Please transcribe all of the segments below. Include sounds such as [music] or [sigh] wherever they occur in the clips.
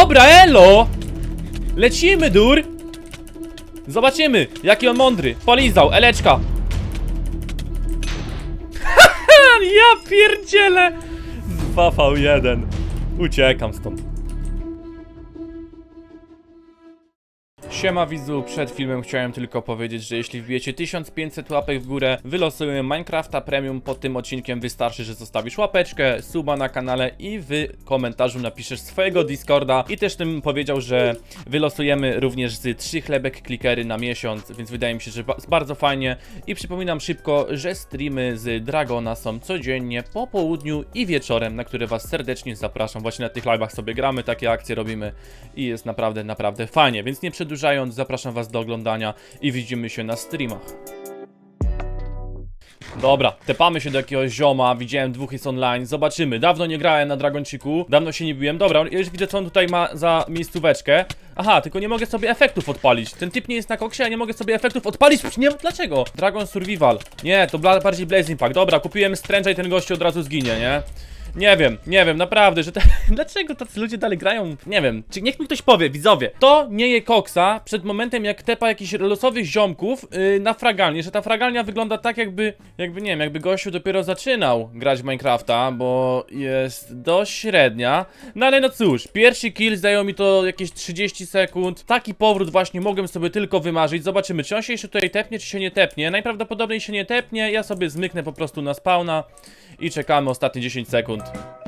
Dobra, elo! Lecimy, dur! Zobaczymy, jaki on mądry. Polizał, eleczka. [laughs] ja pierdzielę! 2v1. Uciekam stąd. Siema widzu, przed filmem chciałem tylko powiedzieć, że jeśli wbijecie 1500 łapek w górę, wylosujemy Minecrafta Premium. Pod tym odcinkiem wystarczy, że zostawisz łapeczkę, suba na kanale i w komentarzu napiszesz swojego Discorda. I też tym powiedział, że wylosujemy również z 3 chlebek klikery na miesiąc, więc wydaje mi się, że ba- bardzo fajnie. I przypominam szybko, że streamy z Dragona są codziennie po południu i wieczorem, na które was serdecznie zapraszam. Właśnie na tych live'ach sobie gramy, takie akcje robimy i jest naprawdę, naprawdę fajnie. Więc nie przedłużając, zapraszam was do oglądania i widzimy się na streamach. Dobra, tepamy się do jakiegoś zioma, widziałem dwóch jest online, zobaczymy. Dawno nie grałem na Dragonciku, dawno się nie biłem. Dobra, już widzę co on tutaj ma za miejscóweczkę. Aha, tylko nie mogę sobie efektów odpalić. Ten typ nie jest na koksie, a nie mogę sobie efektów odpalić. Nie, dlaczego? Dragon Survival. Nie, to bardziej Blaze Impact. Dobra, kupiłem Strange'a i ten gościu od razu zginie, nie? Nie wiem, nie wiem, naprawdę, że te... [laughs] Dlaczego tacy ludzie dalej grają? Nie wiem. Czy niech mi ktoś powie, widzowie. To nie je koksa przed momentem, jak tepa jakichś losowych ziomków yy, na fragalnie, że ta fragalnia wygląda tak jakby, jakby nie wiem, jakby gościu dopiero zaczynał grać w Minecrafta, bo jest dość średnia. No ale no cóż, pierwszy kill zajął mi to jakieś 30 sekund. Taki powrót właśnie mogłem sobie tylko wymarzyć. Zobaczymy, czy on się jeszcze tutaj tepnie, czy się nie tepnie. Najprawdopodobniej się nie tepnie, ja sobie zmyknę po prostu na spawna i czekamy ostatnie 10 sekund. Abend.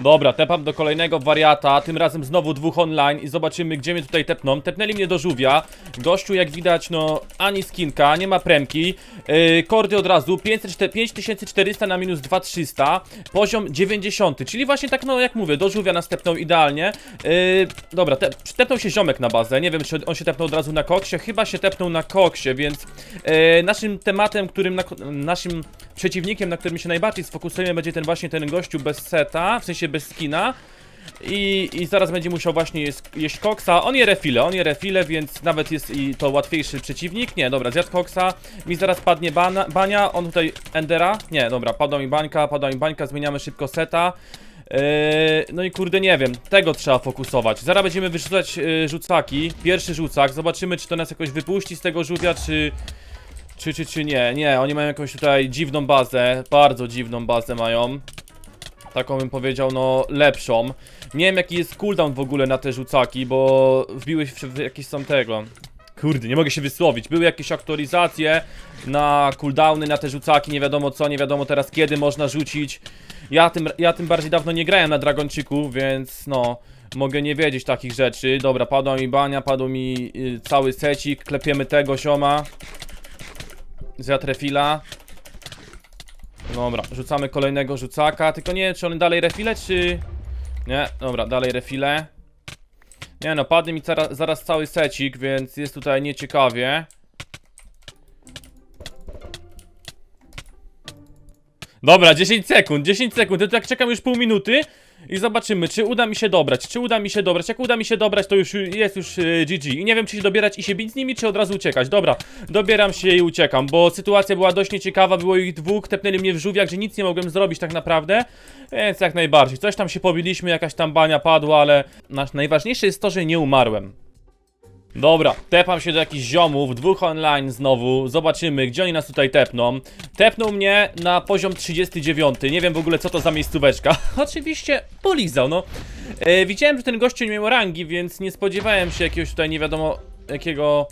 Dobra, tepam do kolejnego wariata, tym razem znowu dwóch online i zobaczymy gdzie mnie tutaj tepną. Tepnęli mnie do żółwia. Gościu jak widać, no ani skinka, nie ma premki. Yy, kordy od razu, 500, 5400 na minus 2300. Poziom 90, czyli właśnie tak no jak mówię, do żółwia nas tepnął idealnie. Yy, dobra, te, tepnął się ziomek na bazę, nie wiem czy on się tepnął od razu na koksie, chyba się tepnął na koksie, więc yy, naszym tematem, którym, na, naszym przeciwnikiem, na którym się najbardziej sfokusujemy będzie ten właśnie ten gościu bez seta, w sensie bez skina. I, I zaraz będzie musiał właśnie jeść, jeść koksa. On je refile, on je refile, więc nawet jest i to łatwiejszy przeciwnik. Nie, dobra, zjadł koksa. Mi zaraz padnie bana, bania. On tutaj Endera. Nie, dobra, padła mi bańka, padła mi bańka, zmieniamy szybko seta. Yy, no i kurde, nie wiem, tego trzeba fokusować. Zaraz będziemy wyrzucać yy, rzucaki. Pierwszy rzucak, zobaczymy, czy to nas jakoś wypuści z tego żółwia, czy. Czy, czy, czy nie? Nie, oni mają jakąś tutaj dziwną bazę. Bardzo dziwną bazę mają. Taką bym powiedział, no lepszą. Nie wiem jaki jest cooldown w ogóle na te rzucaki, bo wbiły się w jakieś są tego. Kurde, nie mogę się wysłowić. Były jakieś aktualizacje na cooldowny, na te rzucaki, nie wiadomo co, nie wiadomo teraz kiedy można rzucić. Ja tym, ja tym bardziej dawno nie grałem na Dragonciku, więc no, mogę nie wiedzieć takich rzeczy. Dobra, padła mi bania, padł mi y, cały secik, klepiemy tego sioma. Zjadł refila. Dobra, rzucamy kolejnego rzucaka, tylko nie czy on dalej refile, czy... Nie, dobra, dalej refile. Nie no, padnie mi zaraz, zaraz cały secik, więc jest tutaj nieciekawie. Dobra, 10 sekund, 10 sekund, ja tak czekam już pół minuty i zobaczymy, czy uda mi się dobrać, czy uda mi się dobrać, jak uda mi się dobrać, to już jest już e, GG i nie wiem, czy się dobierać i się bić z nimi, czy od razu uciekać, dobra, dobieram się i uciekam, bo sytuacja była dość nieciekawa, było ich dwóch, tepnęli mnie w żółwiach, że nic nie mogłem zrobić tak naprawdę, więc jak najbardziej, coś tam się pobiliśmy, jakaś tam bania padła, ale najważniejsze jest to, że nie umarłem. Dobra, tepam się do jakichś ziomów, dwóch online znowu, zobaczymy gdzie oni nas tutaj tepną. Tepnął mnie na poziom 39, nie wiem w ogóle co to za miejscóweczka. [laughs] Oczywiście polizał, no. E, Widziałem, że ten gościu nie miał rangi, więc nie spodziewałem się jakiegoś tutaj nie wiadomo jakiego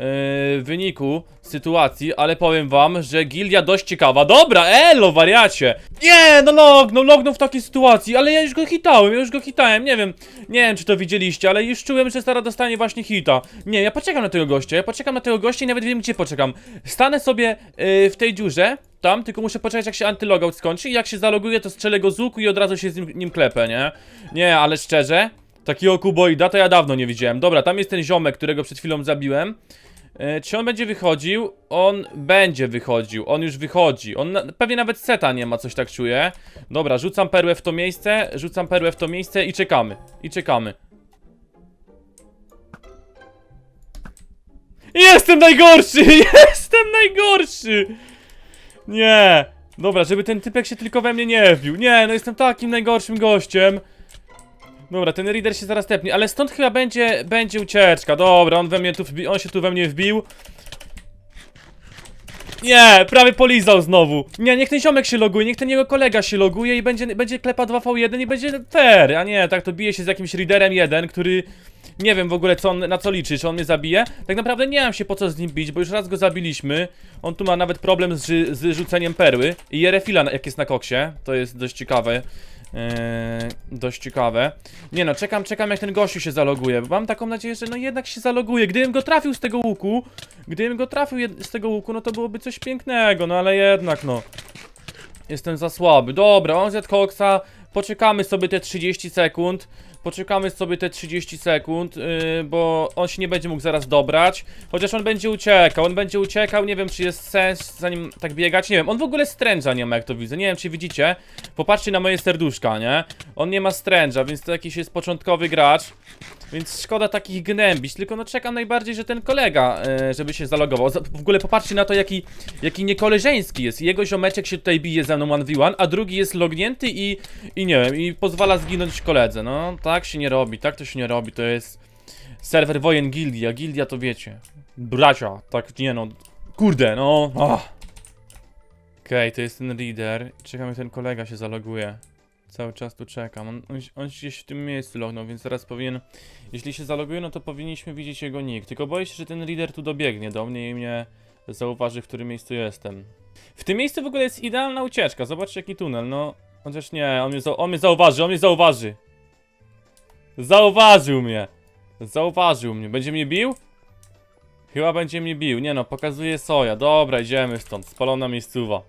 e, wyniku sytuacji, ale powiem wam, że gildia dość ciekawa. Dobra, elo, wariacie! Nie, no lognął, lognął w takiej sytuacji, ale ja już go hitałem, ja już go hitałem, nie wiem, nie wiem czy to widzieliście, ale już czułem, że Stara dostanie właśnie hita. Nie, ja poczekam na tego gościa, ja poczekam na tego gościa i nawet wiem gdzie poczekam. Stanę sobie yy, w tej dziurze, tam, tylko muszę poczekać jak się antylogout skończy i jak się zaloguję to strzelę go z łuku i od razu się z nim, nim klepę, nie? Nie, ale szczerze, takiego kuboida to ja dawno nie widziałem. Dobra, tam jest ten ziomek, którego przed chwilą zabiłem. E, czy on będzie wychodził? On będzie wychodził, on już wychodzi. On na, pewnie nawet seta nie ma, coś tak czuję. Dobra, rzucam perłę w to miejsce, rzucam perłę w to miejsce i czekamy. I czekamy. Jestem najgorszy! [laughs] Jestem najgorszy! Nie! Dobra, żeby ten typek się tylko we mnie nie wbił. Nie, no jestem takim najgorszym gościem. Dobra, ten reader się zaraz tepnie, ale stąd chyba będzie, będzie ucieczka. Dobra, on we mnie tu wbi- on się tu we mnie wbił. Nie, prawie polizał znowu. Nie, niech ten ziomek się loguje, niech ten jego kolega się loguje i będzie, będzie klepa 2v1 i będzie fair, a nie, tak to bije się z jakimś readerem 1, który nie wiem w ogóle co on, na co liczy, czy on mnie zabije. Tak naprawdę nie mam się po co z nim bić, bo już raz go zabiliśmy. On tu ma nawet problem z, z rzuceniem perły. I Jerefila na- jak jest na koksie, to jest dość ciekawe. Eee, dość ciekawe. Nie no, czekam, czekam jak ten gościu się zaloguje, bo mam taką nadzieję, że no jednak się zaloguje. Gdybym go trafił z tego łuku, gdybym go trafił z tego łuku, no to byłoby coś pięknego, no ale jednak no. Jestem za słaby. Dobra, on zjadł koksa, poczekamy sobie te 30 sekund. Poczekamy sobie te 30 sekund, yy, bo on się nie będzie mógł zaraz dobrać. Chociaż on będzie uciekał, on będzie uciekał, nie wiem czy jest sens za nim tak biegać, nie wiem. On w ogóle stręża nie ma jak to widzę, nie wiem czy widzicie. Popatrzcie na moje serduszka, nie? On nie ma stręża, więc to jakiś jest początkowy gracz. Więc szkoda takich gnębić, tylko no czekam najbardziej, że ten kolega, e, żeby się zalogował. Za- W ogóle popatrzcie na to, jaki, jaki niekoleżeński jest. Jego ziomeczek się tutaj bije ze mną 1v1, a drugi jest lognięty i, i nie wiem, i pozwala zginąć koledze. No, tak się nie robi, tak to się nie robi, to jest serwer wojen gildia, gildia to wiecie. Bracia, tak nie no, kurde, no, ach. Okej, to jest ten leader, czekam jak ten kolega się zaloguje. Cały czas tu czekam. On, on, on w tym miejscu lognął, więc zaraz powinien. Jeśli się zaloguje, no to powinniśmy widzieć jego nick. Tylko boję się, że ten lider tu dobiegnie do mnie i mnie zauważy, w którym miejscu jestem. W tym miejscu w ogóle jest idealna ucieczka. Zobaczcie jaki tunel, no. Chociaż nie, on mnie, on mnie zauważy, on mnie zauważy. Zauważył mnie. Zauważył mnie. Będzie mnie bił? Chyba będzie mnie bił. Nie no, pokazuje soja. Dobra, idziemy stąd. Spalona miejscowa.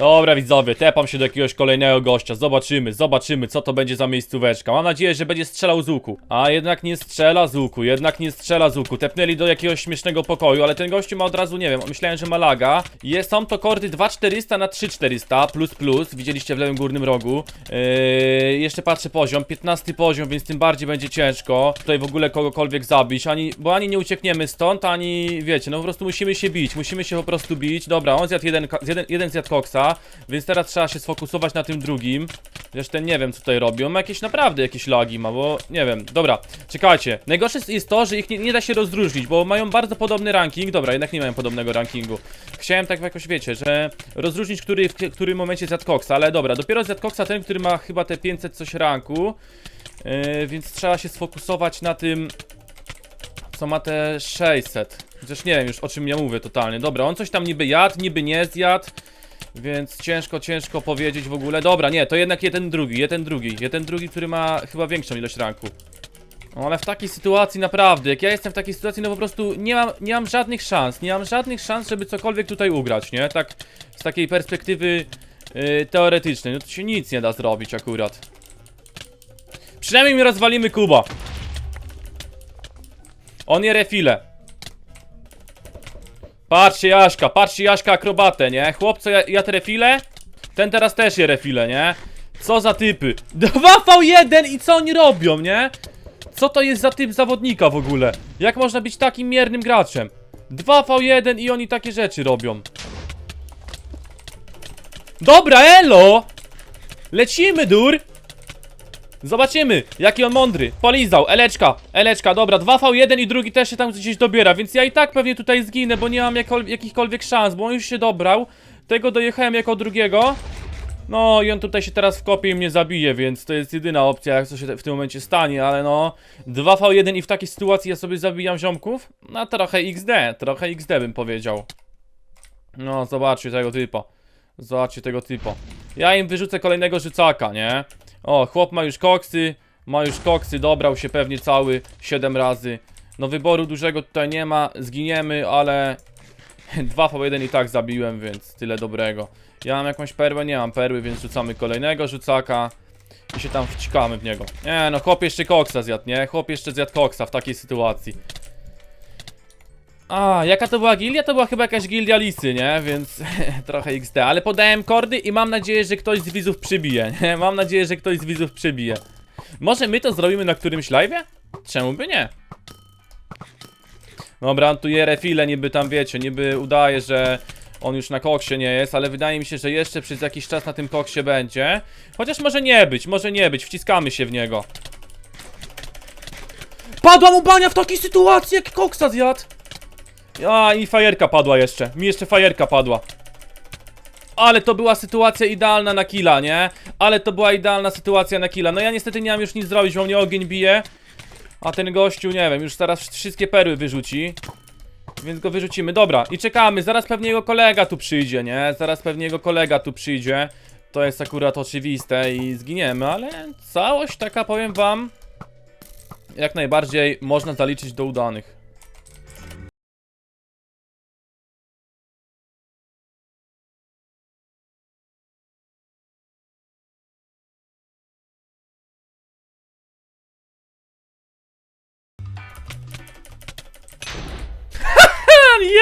Dobra widzowie, tepam się do jakiegoś kolejnego gościa, zobaczymy, zobaczymy co to będzie za miejscóweczka. Mam nadzieję, że będzie strzelał z łuku. A jednak nie strzela z łuku, jednak nie strzela z łuku. Tepnęli do jakiegoś śmiesznego pokoju, ale ten gościu ma od razu, nie wiem, myślałem, że ma laga. Jest, są to kordy 2400 na 3400 plus plus, widzieliście w lewym górnym rogu. Yy, Jeszcze patrzę poziom, 15 poziom, więc tym bardziej będzie ciężko Tutaj w ogóle kogokolwiek zabić, ani, bo ani nie uciekniemy stąd, ani wiecie, no po prostu musimy się bić, musimy się po prostu bić. Dobra, on zjadł jeden, jeden, jeden zjadł koksa, więc teraz trzeba się sfokusować na tym drugim. Ten nie wiem co tutaj robi, on ma jakieś naprawdę jakieś lagi ma, bo nie wiem, dobra, czekajcie. Najgorsze jest to, że ich nie, nie da się rozróżnić, bo mają bardzo podobny ranking. Dobra, jednak nie mają podobnego rankingu. Chciałem tak jakoś, wiecie, że rozróżnić, który w którym momencie koksa, ale dobra, dopiero koksa ten, który ma chyba te 500 coś ranku. Yy, Więc trzeba się sfokusować na tym, co ma te 600 Chociaż nie wiem już o czym ja mówię totalnie. Dobra, on coś tam niby jadł, niby nie zjadł więc ciężko, ciężko powiedzieć w ogóle. Dobra, nie, to jednak jeden drugi, jeden drugi, jeden drugi, który ma chyba większą ilość ranku. No, ale w takiej sytuacji naprawdę, jak ja jestem w takiej sytuacji, no po prostu nie mam, nie mam żadnych szans, nie mam żadnych szans, żeby cokolwiek tutaj ugrać, nie? Tak, z takiej perspektywy yy, teoretycznej, no to się nic nie da zrobić akurat. Przynajmniej mi rozwalimy Kuba. On je refile. Patrzcie Jaśka, patrzcie Jaśka akrobatę, nie? Chłopco, ja, ja te refile? Ten teraz też je refile, nie? Co za typy? [laughs] 2v1 i co oni robią, nie? Co to jest za typ zawodnika w ogóle? Jak można być takim miernym graczem? 2v1 i oni takie rzeczy robią. Dobra, elo! Lecimy, dur! Zobaczymy, jaki on mądry. Polizał, Eleczka, Eleczka, dobra, 2v1 i drugi też się tam gdzieś dobiera, więc ja i tak pewnie tutaj zginę, bo nie mam jakichkolwiek szans, bo on już się dobrał. Tego dojechałem jako drugiego. No i on tutaj się teraz wkopie i mnie zabije, więc to jest jedyna opcja, jak co się w tym momencie stanie, ale no 2v1 i w takiej sytuacji ja sobie zabijam ziomków? No trochę XD, trochę XD bym powiedział. No, zobaczcie tego typa. Zobaczcie tego typa. Ja im wyrzucę kolejnego rzucaka, nie? O, chłop ma już koksy, ma już koksy, dobrał się pewnie cały 7 razy. No wyboru dużego tutaj nie ma, zginiemy, ale 2 po 1 i tak zabiłem, więc tyle dobrego. Ja mam jakąś perłę, nie mam perły, więc rzucamy kolejnego rzucaka i się tam wcikamy w niego. Nie no, chłop jeszcze koksa zjadł, nie? Chłop jeszcze zjadł koksa w takiej sytuacji. A, jaka to była gildia? To była chyba jakaś gildia lisy, nie? Więc [laughs] trochę XD, ale podałem kordy i mam nadzieję, że ktoś z widzów przybije, nie? [laughs] Mam nadzieję, że ktoś z widzów przybije. Może my to zrobimy na którymś live'ie? Czemu by nie? Dobra, tu je refile, niby tam wiecie, niby udaje, że On już na koksie nie jest, ale wydaje mi się, że jeszcze przez jakiś czas na tym koksie będzie. Chociaż może nie być, może nie być, wciskamy się w niego. Padła mu bania w takiej sytuacji, jak koksa zjadł. A, i fajerka padła jeszcze. Mi jeszcze fajerka padła. Ale to była sytuacja idealna na killa, nie? Ale to była idealna sytuacja na killa. No ja niestety nie mam już nic zrobić, bo mnie ogień bije. A ten gościu, nie wiem, już teraz wszystkie perły wyrzuci. Więc go wyrzucimy. Dobra, i czekamy. Zaraz pewnie jego kolega tu przyjdzie, nie? Zaraz pewnie jego kolega tu przyjdzie. To jest akurat oczywiste i zginiemy, ale całość taka, powiem wam, jak najbardziej można zaliczyć do udanych.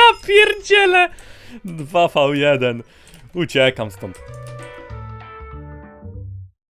Ja pierdzielę! 2v1. Uciekam stąd.